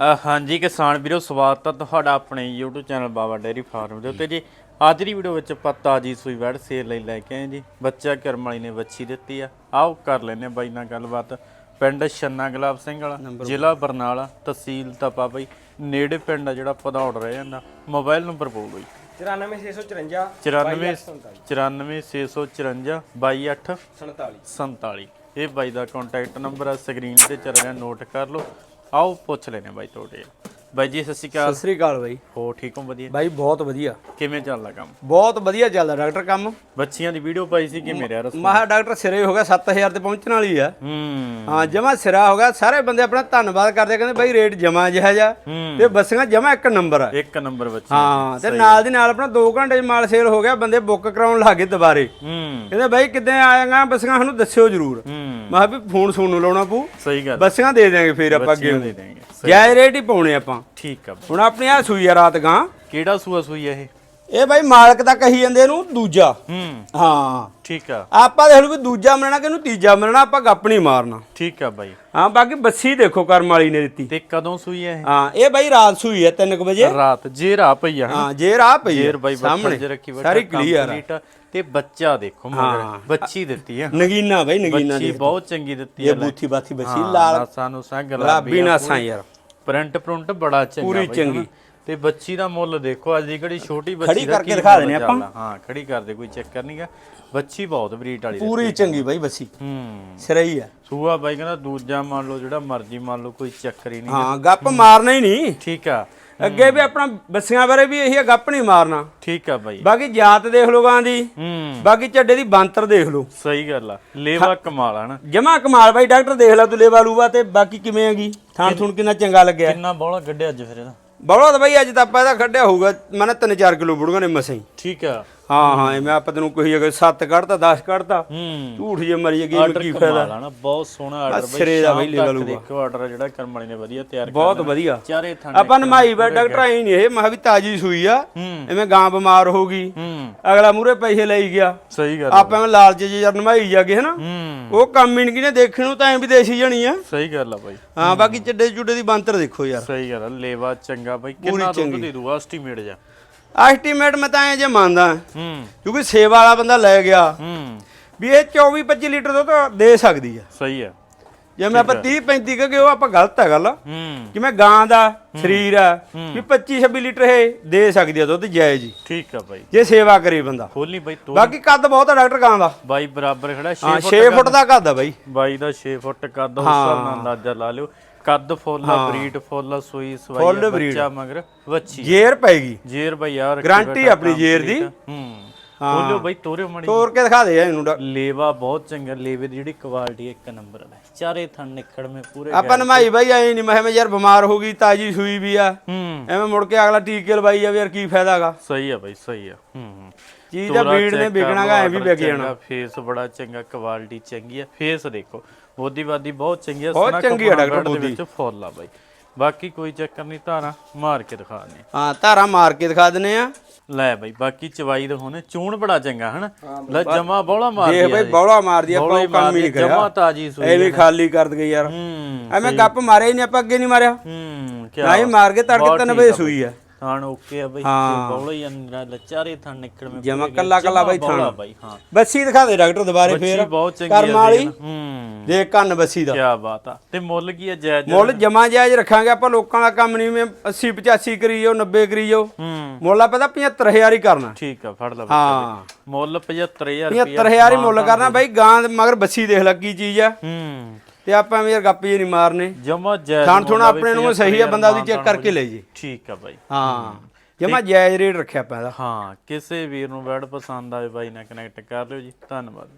ਹਾਂਜੀ ਕਿਸਾਨ ਵੀਰੋ ਸਵਾਗਤ ਹੈ ਤੁਹਾਡਾ ਆਪਣੇ YouTube channel Baba dairy farm ਦੇ ਉੱਤੇ ਜੀ। ਅੱਜ ਦੀ ਵੀਡੀਓ ਵਿੱਚ ਆਪਾਂ ਤਾਜੀ ਸੂਈ ਵੜ ਸੇਲ ਲਈ ਲੈ ਕੇ ਆਏ ਜੀ। ਬੱਚਾ ਕਰਮ ਵਾਲੀ ਨੇ ਵੱਛੀ ਦਿੱਤੀ ਆ। ਆਓ ਕਰ ਲੈਨੇ ਬਾਈ ਨਾਲ ਗੱਲਬਾਤ। ਪਿੰਡ ਛੰਨਾ ਗੁਲਾਬ ਸਿੰਘ ਵਾਲਾ ਜ਼ਿਲ੍ਹਾ ਬਰਨਾਲਾ ਤਹਿਸੀਲ ਤਪਾ ਬਾਈ। ਨੇੜੇ ਪਿੰਡ ਆ ਜਿਹੜਾ ਪਧੌੜ ਰਹਿ ਜਾਂਦਾ। ਮੋਬਾਈਲ ਨੰਬਰ ਬੋਲ ਬਾਈ। 94654 94 94654 228 47 47 ਇਹ ਬਾਈ ਦਾ ਕੰਟੈਕਟ ਨੰਬਰ ਆ। ਸਕਰੀਨ ਤੇ ਚੱਲ ਰਿਹਾ ਨੋਟ ਕਰ ਲਓ। ਆਓ ਪੁੱਛ ਲੈਨੇ ਬਾਈ ਤੁਹਾਡੇ। ਬਾਈ ਜੀ ਸਤਿ ਸ਼੍ਰੀ ਅਕਾਲ। ਸਤਿ ਸ੍ਰੀ ਅਕਾਲ ਬਾਈ। ਹੋ ਠੀਕ ਹੋ? ਵਧੀਆ। ਬਾਈ ਬਹੁਤ ਵਧੀਆ। ਕਿਵੇਂ ਚੱਲਦਾ ਕੰਮ? ਬਹੁਤ ਵਧੀਆ ਚੱਲਦਾ ਡਾਕਟਰ ਕੰਮ। ਬੱਚੀਆਂ ਦੀ ਵੀਡੀਓ ਪਾਈ ਸੀ ਕਿ ਮੇਰੇ ਯਾਰ ਮਹਾ ਡਾਕਟਰ ਸਿਰੇ ਹੋ ਗਿਆ 7000 ਤੇ ਪਹੁੰਚਣ ਵਾਲੀ ਆ। ਹੂੰ। ਹਾਂ ਜਮਾ ਸਿਰਾ ਹੋ ਗਿਆ ਸਾਰੇ ਬੰਦੇ ਆਪਣਾ ਧੰਨਵਾਦ ਕਰਦੇ ਕਹਿੰਦੇ ਬਾਈ ਰੇਟ ਜਮਾ ਜਿਹਾ ਜਾ ਤੇ ਬੱਸੀਆਂ ਜਮਾ ਇੱਕ ਨੰਬਰ ਆ। ਇੱਕ ਨੰਬਰ ਬੱਚੀ ਹਾਂ ਤੇ ਨਾਲ ਦੀ ਨਾਲ ਆਪਣਾ 2 ਘੰਟੇ 'ਚ ਮਾਲ ਸੇਲ ਹੋ ਗਿਆ ਬੰਦੇ ਬੁੱਕ ਕਰਾਉਣ ਲੱਗੇ ਦੁਬਾਰੇ। ਹੂੰ। ਕਹਿੰਦੇ ਬਾਈ ਕਿੱਦਾਂ ਆਏਗਾ ਬੱਸੀਆਂ ਸਾਨੂੰ ਦੱਸਿਓ ਜਰੂਰ। ਮੈਂ ਕਿਹਾ ਵੀ ਫੋਨ ਸੁਣ ਨੂੰ ਲਾਉਣਾ ਪਊ। ਸਹੀ ਗੱਲ ਬੱਸੀਆਂ ਦੇ ਦਿਆਂਗੇ ਫੇਰ ਆਪਾਂ ਅੱਗੇ। ਦੇ ਸਹੀ ਜਾਇ ਰੇਟ ਹੀ ਪਾਉਣੇ ਆਪਾਂ। ਠੀਕ ਆ। ਬਾਈ। ਹੁਣ ਆਪਣੀ ਆ ਸੂਈ ਆ ਰਾਤ ਗਾਂ। ਕਿਹੜਾ ਸੂਆ ਸੂਈ ਆ ਇਹ? ਇਹ ਬਾਈ ਮਾਲਕ ਦਾ ਕਹੀ ਜਾਂਦੇ ਇਹਨੂੰ ਦੂਜਾ। ਹੂੰ। ਹਾਂ। ਠੀਕ ਆ। ਆਪਾਂ ਦੇਖ ਲਓ ਵੀ ਦੂਜਾ ਮਿਲਣਾ ਕਿ ਇਹਨੂੰ ਤੀਜਾ ਮਿਲਣਾ ਆਪਾਂ ਗੱਪ ਨਹੀਂ ਮਾਰਨਾ। ਠੀਕ ਆ ਬਾਈ। ਹਾਂ ਬਾਕੀ ਬੱਸੀ ਦੇਖੋ ਕਰਮ ਵਾਲੀ ਨੇ ਦਿੱਤੀ। ਤੇ ਕਦੋਂ ਸੂਈ ਆ ਹਾਂ ਇਹ ਬਾਈ ਰਾਤ ਸੂਈ ਹੈ 3 ਵਜੇ। ਇਹ ਰਾਤ ਜੇਰਾ ਪਈ ਆ? ਹਾਂ ਜੇ ਰਾਹ ਪਈ ਹੈ, ਜੇਰ ਬਾਈ ਬੱਚਾ ਸਾਹਮਣੇ। ਜ ਰੱਖੀ ਸਾਰੀ ਕਲੀਅਰ ਆ। ਤੇ ਬੱਚਾ ਦੇਖੋ ਮਗਰ ਬੱਚੀ ਦਿੱਤੀ ਆ। ਨਗੀਨਾ ਬਾਈ ਨਗੀਨਾ ਬੱਚੀ ਦੀ ਬਹੁਤ ਚੰਗੀ ਦਿੱਤੀ ਆ ਇਹ ਬੂਥੀ ਬਾਥੀ ਬੱਸੀ ਲਾਲ ਨਾਸਾਂ ਨੂੰ ਸੰਗ ਗੁਲਾਬੀ ਨਾਸਾਂ ਯਾਰ। ਪ੍ਰਿੰਟ ਪ੍ਰਿੰਟ ਬੜਾ ਚੰਗਾ ਪੂਰੀ ਚੰਗੀ। ਤੇ ਬੱਚੀ ਦਾ ਮੁੱਲ ਦੇਖੋ ਅੱਜ ਦੀ ਕਿਹੜੀ ਛੋਟੀ ਬੱਚੀ ਖੜੀ ਕਰਕੇ ਦਿਖਾ ਦਿੰਦੇ ਆਪਾਂ। ਹਾਂ ਖੜੀ ਕਰਦੇ ਕੋਈ ਚੱਕਰ ਨਹੀਂਗਾ ਬੱਚੀ ਬਹੁਤ ਬਰੀਡ ਵਾਲੀ। ਪੂਰੀ ਚੰਗੀ ਬਾਈ ਬੱਸੀ ਹੂੰ। ਸਿਰਈ ਹੈ ਸੂਆ ਬਾਈ ਕਹਿੰਦਾ ਦੂਜਾ ਮੰਨ ਲਓ ਜਿਹੜਾ ਮਰਜ਼ੀ ਮੰਨ ਲਓ ਕੋਈ ਚੱਕਰ ਹੀ ਨਹੀਂ ਹਾਂ ਗੱਪ ਮਾਰਨਾ ਹੀ ਨਹੀਂ ਠੀਕ ਆ। ਅੱਗੇ ਵੀ ਆਪਣਾ ਬੱਸੀਆਂ ਬਾਰੇ ਵੀ ਇਹੀ ਆ, ਗੱਪ ਨਹੀਂ ਮਾਰਨਾ। ਠੀਕ ਆ ਬਾਈ। ਬਾਕੀ ਜਾਤ ਦੇਖ ਲਓ ਗਾਂ ਦੀ। ਹੂੰ। ਬਾਕੀ ਚੱਡੇ ਦੀ ਬਾਂਤਰ ਦੇਖ ਲਓ। ਸਹੀ ਗੱਲ ਆ। ਲੇਵਾ ਕਮਾਲ ਆ ਨਾ। ਜਮਾ ਕਮਾਲ ਬਾਈ ਡਾਕਟਰ ਦੇਖ ਲੈ ਤੂੰ ਲੇਵਾ ਲੂਵਾ ਤੇ ਬਾਕੀ ਕਿਵੇਂ ਹੈਗੀ? ਥਾਣ ਥੁਣ ਕਿੰਨਾ ਚੰਗਾ ਲੱਗਿਆ। ਕਿੰਨਾ ਬੋਲਾ ਗੱਡਿਆ ਅੱਜ ਫਿਰ ਇਹਦਾ? ਬੜਾ ਤਾਂ ਬਾਈ ਅੱਜ ਤਾਂ ਆਪਾਂ ਇਹਦਾ ਕੱਢਿਆ ਹੋਊਗਾ, ਮੈਂ ਮਨ 3-4 ਕਿਲੋ ਬੁੜੀਆਂ ਨੇ ਮਸਾਂ ਹੀ ਠੀਕ ਆ। ਹਾਂ ਹਾਂ ਐਵੇਂ ਆਪਾਂ ਤੈਨੂੰ ਕੋਈ ਅਗਰ 7 ਕੱਢਤਾ 10 ਕੱਢਤਾ। ਹੂੰ। ਝੂਠ ਜੇ ਮਰੀ ਗੇਮ ਆਰਡਰ ਕੀ ਫਾਇਦਾ। ਨਾ ਬਹੁਤ ਸੋਹਣਾ ਆਰਡਰ ਬਾਈ ਸਿਰੇ ਦਾ ਬਾਈ ਤੱਕ ਹੋਊਗਾ। ਦੇਖੋ ਆਰਡਰ ਜਿਹੜਾ ਕਰਮ ਵਾਲੀ ਨੇ ਵਧੀਆ ਤਿਆਰ ਬਹੁਤ ਕਰਨਾ। ਵਧੀਆ। ਚਾਰੇ ਥਾਣੇ ਆਪਾਂ ਨਮਾਈ ਬੈ ਡਾਕਟਰ ਆਈ ਨਹੀਂ ਇਹ ਮਹਾ ਵੀ ਤਾਜੀ ਸੂਈ ਆ ਐਵੇਂ ਗਾਂ ਬਿਮਾਰ ਹੋ ਗਈ। ਅਗਲਾ ਮੂਰੇ ਪੈਸੇ ਲਈ ਗਿਆ। ਸਹੀ ਗੱਲ। ਆਪਾਂ ਐਵੇਂ ਲਾਲਚ ਜੇ ਯਾਰ ਨਮਾਈ ਜਾਗੇ ਹਨਾ? ਉਹ ਕੰਮ ਹੀ ਨਹੀਂ ਕਿਨੇ ਦੇਖਣ ਨੂੰ ਤਾਂ ਐਂ ਵੀ ਦੇਸੀ ਜਣੀ ਆ। ਸਹੀ ਗੱਲ ਆ ਬਾਈ। ਹਾਂ ਬਾਕੀ ਚੱਡੇ ਚੁੱਡੇ ਦੀ ਬੰਤਰ ਦੇਖੋ ਯਾਰ। ਸਹੀ ਗੱਲ ਆ ਲੇਵਾ ਚੰਗਾ ਬਾਈ ਕਿੰਨਾ ਦੁੱਧ ਦੇ ਦੂ ਐਸਟੀਮੇਟ ਜਾ ਐਸਟੀਮੇਟ ਮੈਂ ਤਾਂ ਐਂ ਜੇ ਮੰਨਦਾ। ਹੂੰ। ਕਿਉਂਕਿ ਸੇਵਾ ਵਾਲਾ ਬੰਦਾ ਲੈ ਗਿਆ। ਹੂੰ। ਵੀ ਇਹ 24 25 ਲੀਟਰ ਦੁੱਧ ਦੇ ਸਕਦੀ ਆ। ਸਹੀ ਆ। ਜਿਵੇਂ ਆਪਾਂ 30 35 ਕਹੇ ਉਹ ਆਪਾਂ ਗਲਤ ਹੈ ਗੱਲ। ਹੂੰ। ਜਿਵੇਂ ਗਾਂ ਦਾ ਸਰੀਰ ਆ ਵੀ 25 26 ਲੀਟਰ ਇਹ ਦੇ ਸਕਦੀ ਆ ਦੁੱਧ ਜਾਇਜ਼ ਹੀ। ਠੀਕ ਆ ਬਾਈ। ਜੇ ਸੇਵਾ ਕਰੇ ਬੰਦਾ। ਖੋਲੀ ਬਾਈ ਤੂੰ ਬਾਕੀ ਕੱਦ ਬਹੁਤ ਆ ਡਾਕਟਰ ਗਾਂ ਦਾ। ਬਾਈ ਬਰਾਬਰ ਖੜਾ 6 ਹਾਂ ਫੁੱਟ 6 ਫੁੱਟ ਦਾ ਕੱਦ ਆ ਬਾਈ। ਬਾਈ ਦਾ 6 ਫੁੱਟ ਕੱਦ ਉਸ ਹਿਸਾਬ ਨਾਲ ਅੰਦਾਜ਼ਾ ਲਾ ਲਿਓ। ਕੱਦ ਫੁੱਲ ਬਰੀਡ ਫੁੱਲ ਸੂਈ ਸਵਾਈ। ਬੱਚਾ ਮਗਰ ਵੱਛੀ ਜੇਰ ਪੈਗੀ ਜੇਰ ਬਾਈ ਯਾਰ Guarantee ਆਪਣੀ ਜੇਰ ਦੀ। ਹੂੰ ਬੋਲਿਓ ਬਾਈ ਤੋਰੇ ਮਣੀ ਤੋਰ ਕੇ ਦਿਖਾ ਦੇ ਇਹਨੂੰ ਡਾ- ਲੇਵਾ ਬਹੁਤ ਚੰਗਾ ਲੇਵੇ ਦੀ ਜਿਹੜੀ ਕੁਆਲਿਟੀ ਇੱਕ ਨੰਬਰ ਹੈ ਚਾਰੇ ਥਣ ਨਿਖੜ ਮੇ ਪੂਰੇ ਆਪਾਂ ਨਮਾਈ ਬਾਈ ਆਏ ਨਹੀਂ ਮੈਂ ਕਿਹਾ ਯਾਰ ਬਿਮਾਰ ਹੋ ਗਈ ਤਾਜੀ ਸੂਈ ਵੀ ਆ। ਹੂੰ। ਐਵੇਂ ਮੁੜ ਕੇ ਅਗਲਾ ਟੀਕੇ ਲਵਾਈ ਜਾਵੇ ਯਾਰ ਕੀ ਫਾਇਦਾਗਾ ਸਹੀ ਆ ਬਾਈ ਸਹੀ ਆ। ਹੂੰ ਹੂੰ। ਚੀਜ਼ ਦਾ ਬੀੜ ਨੇ ਵਿਕਣਾਗਾ ਐ ਵੀ ਵਿਕ ਜਾਣਾ। ਫੇਸ ਬੜਾ ਚੰਗਾ ਕੁਆਲਿਟੀ ਚੰਗੀ ਆ। ਫੇਸ ਦੇਖੋ ਬੋਦੀ ਬਾਦੀ ਬਹੁਤ ਚੰਗੀ ਆ ਬਹੁਤ ਚੰਗੀ ਆ ਡਾਕਟਰ ਬੋਦੀ। ਵਿੱਚ ਫੁੱਲ ਆ ਬਾਈ। ਬਾਕੀ ਕੋਈ ਚੱਕਰ ਨਹੀਂ ਧਾਰਾ ਮਾਰ ਕੇ ਦਿਖਾਣੇ ਹਾਂ ਧਾਰਾ ਮਾਰ ਕੇ ਦਿਖਾ ਦਨੇ ਆ। ਲੈ ਬਾਈ ਬਾਕੀ ਚਵਾਈ ਦੇ ਹੋਣੇ ਚੂਣ ਬੜਾ ਚੰਗਾ ਹਨਾ? ਲੈ ਜਮਾ ਬੌਲਾ ਮਾਰ ਦੇਖ ਬਈ ਬੌਲਾ ਮਾਰਦੀ ਆ ਆਪਾਂ ਉਹ ਕੰਮ ਹੀ ਨਹੀਂ ਜਮਾ ਕਰਿਆ ਤਾਜੀ ਸੂਈ ਐਵੇਂ ਖਾਲੀ ਕਰ ਦਗੇ ਯਾਰ। ਐਵੇਂ ਗੱਪ ਮਾਰੇ ਨਹੀਂ ਆਪਾਂ ਅੱਗੇ ਨਹੀਂ ਮਾਰਿਆ। ਹੂੰ ਕੀ ਮਾਰ ਕੇ ਤੜਕੇ ਤਿੰਨ ਵਜੇ ਸੂਈ ਆ। ਥਾਣ ਓਕੇ ਆ ਬਾਈ ਹਾਂ। ਬੌਲਾ ਹੀ ਅੰਦਰ ਲੱਚਾਰੇ ਥਾਣ ਨਿਕਲ ਮੇ ਜਮਾਂ ਕੱਲਾ ਕੱਲਾ ਬਾਈ ਥਾਣ। ਬਾਈ ਹਾਂ। ਬੱਸੀ ਦਿਖਾ ਦੇ ਡਾਕਟਰ ਦੁਬਾਰੇ ਬੱਚੀ ਫੇਰ। ਬਹੁਤ ਚੰਗੀ ਕਰਮ ਆ ਵਾਲੀ। ਦੇਖ। ਹੂੰ। ਦੇਖ ਕੰਨ ਬੱਸੀ ਦਾ। ਕੀ ਬਾਤ ਆ। ਤੇ ਮੁੱਲ ਕੀ ਹੈ ਜਾਇਜ਼? ਮੁੱਲ ਜਮਾ ਜਾਇਜ਼ ਰੱਖਾਂਗੇ ਆਪਾਂ ਲੋਕਾਂ ਦਾ ਕੰਮ ਨਹੀਂ ਮੈਂ 80 85 ਕਰੀ ਜਾਓ 90 ਕਰੀ ਜਾਓ ਹੂੰ। ਮੁੱਲ ਆ ਪਤਾ 75000 ਹੀ ਕਰਨਾ। ਠੀਕ ਆ ਫੜ ਲੈ ਹਾਂ। ਮੁੱਲ 75000 ਰੁਪਏ 75000 ਹੀ ਮੁੱਲ ਕਰਨਾ ਬਾਈ ਗਾਂ ਦੇ ਮਗਰ ਬੱਸੀ ਦੇਖ ਲੈ ਕੀ ਚੀਜ਼ ਆ। ਹੂੰ। ਤੇ ਆਪਾਂ ਵੀ ਯਾਰ ਗੱਪ ਜੇ ਨਹੀਂ ਮਾਰਨੇ। ਜਮਾ ਜਾਇਜ਼ ਥਾਣ ਥੁਣ ਆਪਣੇ ਨੂੰ ਸਹੀ ਆ ਬੰਦਾ ਉਹਦੀ ਚੈੱਕ ਕਰਕੇ ਲੈ ਜੇ। ਠੀਕ ਆ ਬਾਈ। ਹਾਂ। ਜਮਾ ਜਾਇਜ਼ ਰੇਟ ਰੱਖਿਆ ਆਪਾਂ ਹਾਂ ਕਿਸੇ ਵੀਰ ਨੂੰ ਵੈਡ ਪਸੰਦ ਆਵੇ ਬਾਈ ਨਾਲ ਕਨੈਕਟ ਕਰ ਲਿਓ ਜੀ। ਧੰਨਵਾਦ।